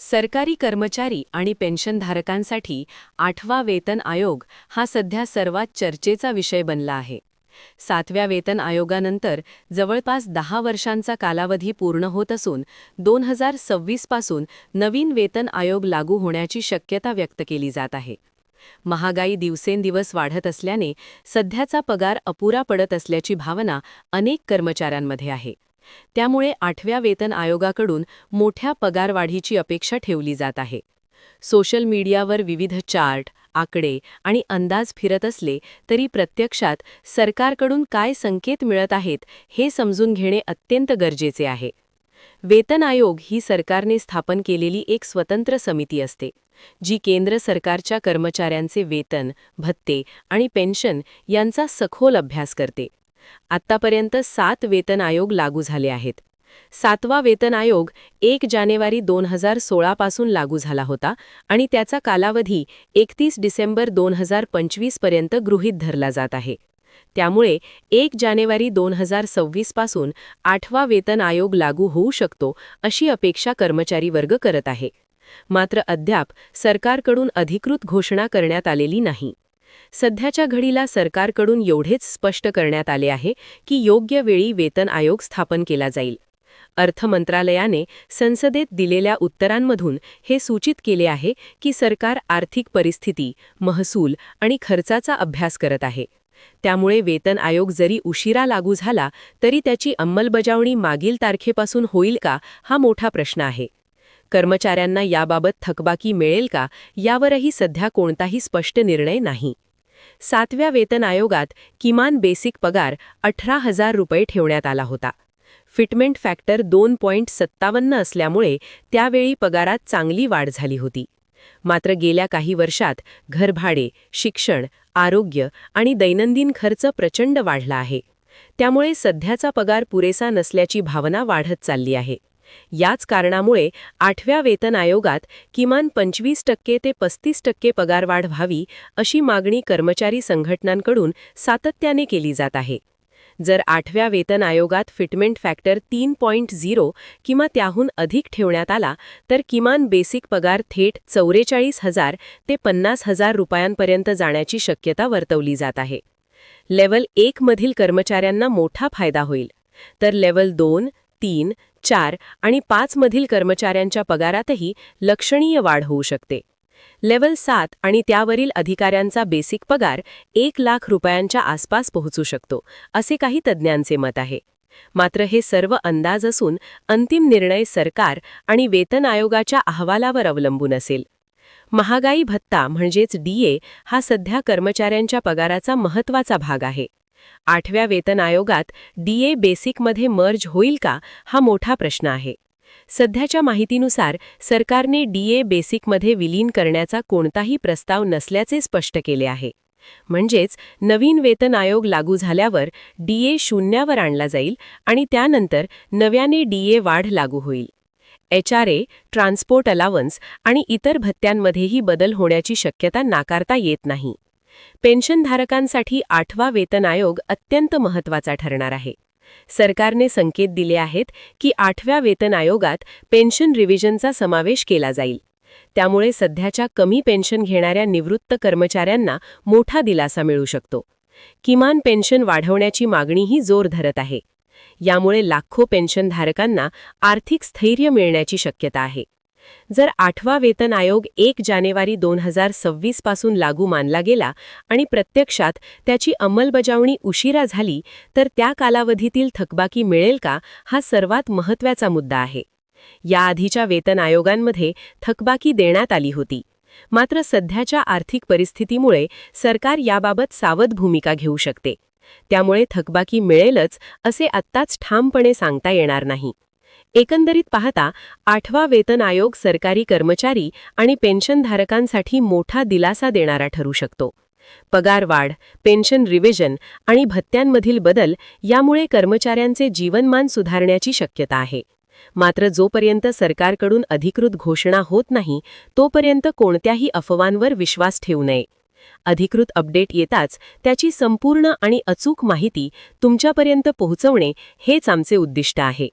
सरकारी कर्मचारी आणि पेन्शनधारकांसाठी आठवा वेतन आयोग हा सध्या सर्वात चर्चेचा विषय बनला आहे. सातव्या वेतन आयोगानंतर जवळपास दहा वर्षांचा कालावधी पूर्ण होत असून दोन हजार सव्वीसपासून नवीन वेतन आयोग लागू होण्याची शक्यता व्यक्त केली जात आहे. महागाई दिवसेंदिवस वाढत असल्याने सध्याचा पगार अपुरा पडत असल्याची भावना अनेक कर्मचाऱ्यांमध्ये आहे. त्यामुळे आठव्या वेतन आयोगाकडून मोठ्या पगारवाढीची अपेक्षा ठेवली जात आहे. सोशल मीडियावर विविध चार्ट आकडे आणि अंदाज फिरत असले तरी प्रत्यक्षात सरकारकडून काय संकेत मिळत आहेत हे समजून घेणे अत्यंत गरजेचे आहे. वेतन आयोग ही सरकारने स्थापन केलेली एक स्वतंत्र समिती असते जी केंद्र सरकारच्या कर्मचाऱ्यांचे वेतन भत्ते आणि पेन्शन यांचा सखोल अभ्यास करते. आत्तापर्यंत सात वेतन आयोग लागू झाले आहेत. सातवा वेतन आयोग एक जानेवारी दोन हजार सोळापासून लागू झाला होता आणि त्याचा कालावधी एकतीस डिसेंबर दोन हजार पंचवीसपर्यंत गृहीत धरला जात आहे. त्यामुळे एक जानेवारी दोन हजार सव्वीसपासून आठवा वेतन आयोग लागू होऊ शकतो अशी अपेक्षा कर्मचारी वर्ग करत आहे. मात्र अद्याप सरकारकडून अधिकृत घोषणा करण्यात आलेली नाही. सध्याच्या घडीला सरकारकडून एवढेच स्पष्ट करण्यात आले आहे की योग्य वेळी वेतन आयोग स्थापन केला जाईल. अर्थ मंत्रालयाने संसदेत दिलेल्या उत्तरांमधून हे सूचित केले आहे की सरकार आर्थिक परिस्थिती महसूल आणि खर्चाचा अभ्यास करत आहे. त्यामुळे वेतन आयोग जरी उशिरा लागू झाला तरी त्याची अंमलबजावणी मागील तारखेपासून होईल का हा मोठा प्रश्न आहे. कर्मचाऱ्यांना याबाबत थकबाकी मिळेल का यावरही सध्या कोणताही स्पष्ट निर्णय नाही. सातव्या वेतन आयोगात किमान बेसिक पगार अठरा हजार रुपये ठेवण्यात आला होता. फिटमेंट फॅक्टर दोन पॉईंट सत्तावन्न असल्यामुळे त्यावेळी पगारात चांगली वाढ झाली होती. मात्र गेल्या काही वर्षात घरभाडे शिक्षण आरोग्य आणि दैनंदिन खर्च प्रचंड वाढला आहे. त्यामुळे सध्याचा पगार पुरेसा नसल्याची भावना वाढत चालली आहे. याच कारणामुळे आठव्या वेतन आयोगात किमान पंचवीस टक्के ते पस्तीस टक्के पगारवाढ व्हावी अशी मागणी कर्मचारी संघटनांकडून सातत्याने केली जात आहे. जर आठव्या वेतन आयोगात फिटमेंट फॅक्टर तीन पॉईंट झिरो किंवा त्याहून अधिक ठेवण्यात आला तर किमान बेसिक पगार थेट चौवेचाळीस हजार ते पन्नास हजार रुपयांपर्यंत जाण्याची शक्यता वर्तवली जात आहे. लेवल एक मधील कर्मचाऱ्यांना मोठा फायदा होईल. तर लेवल दोन तीन चार आणि पाच मधील कर्मचाऱ्यांच्या पगारातही लक्षणीय वाढ होऊ शकते. लेवल सात आणि त्यावरील अधिकाऱ्यांचा बेसिक पगार एक लाख रुपयांच्या आसपास पोहोचू शकतो असे काही तज्ज्ञांचे मत आहे. मात्र हे सर्व अंदाज असून अंतिम निर्णय सरकार आणि वेतन आयोगाच्या अहवालावर अवलंबून असेल. महागाई भत्ता म्हणजेच डीए हा सध्या कर्मचाऱ्यांच्या पगाराचा महत्त्वाचा भाग आहे. आठव्या वेतन आयोगात डीए बेसिकमध्ये मर्ज होईल का हा मोठा प्रश्न आहे. सध्याच्या माहितीनुसार सरकारने डीए बेसिकमध्ये विलीन करण्याचा कोणताही प्रस्ताव नसल्याचे स्पष्ट केले आहे. म्हणजेच नवीन वेतन आयोग लागू झाल्यावर डीए शून्यावर आणला जाईल आणि त्यानंतर नव्याने डीए वाढ लागू होईल. एचआरए ट्रान्सपोर्ट अलावन्स आणि इतर भत्त्यांमध्येही बदल होण्याची शक्यता नाकारता येत नाही. पेन्शनधारकांसाठी आठवा वेतन आयोग अत्यंत महत्त्वाचा ठरणार आहे. सरकारने संकेत दिले आहेत की आठव्या वेतन आयोगात पेन्शन रिव्हिजनचा समावेश केला जाईल. त्यामुळे सध्याच्या कमी पेन्शन घेणाऱ्या निवृत्त कर्मचाऱ्यांना मोठा दिलासा मिळू शकतो. किमान पेन्शन वाढवण्याची मागणीही जोर धरत आहे. यामुळे लाखो पेन्शनधारकांना आर्थिक स्थैर्य मिळण्याची शक्यता आहे. जर आठवा वेतन आयोग एक जानेवारी दोन हजार सव्वीसपासून लागू मानला गेला आणि प्रत्यक्षात त्याची अंमलबजावणी उशिरा झाली तर त्या कालावधीतील थकबाकी मिळेल का हा सर्वात महत्त्वाचा मुद्दा आहे. याआधीच्या वेतन आयोगांमध्ये थकबाकी देण्यात आली होती. मात्र सध्याच्या आर्थिक परिस्थितीमुळे सरकार याबाबत सावध भूमिका घेऊ शकते. त्यामुळे थकबाकी मिळेलच असे आत्ताच ठामपणे सांगता येणार नाही. एकंदरीत पाहता आठवा वेतन आयोग सरकारी कर्मचारी आणि पेन्शनधारकांसाठी मोठा दिलासा देणारा ठरू शकतो. पगारवाढ पेन्शन रिव्हिजन आणि भत्त्यांमधील बदल यामुळे कर्मचाऱ्यांचे जीवनमान सुधारण्याची शक्यता आहे. मात्र जोपर्यंत सरकारकडून अधिकृत घोषणा होत नाही तोपर्यंत कोणत्याही अफवांवर विश्वास ठेवू नये. अधिकृत अपडेट येताच त्याची संपूर्ण आणि अचूक माहिती तुमच्यापर्यंत पोहोचवणे हेच आमचे उद्दिष्ट आहे.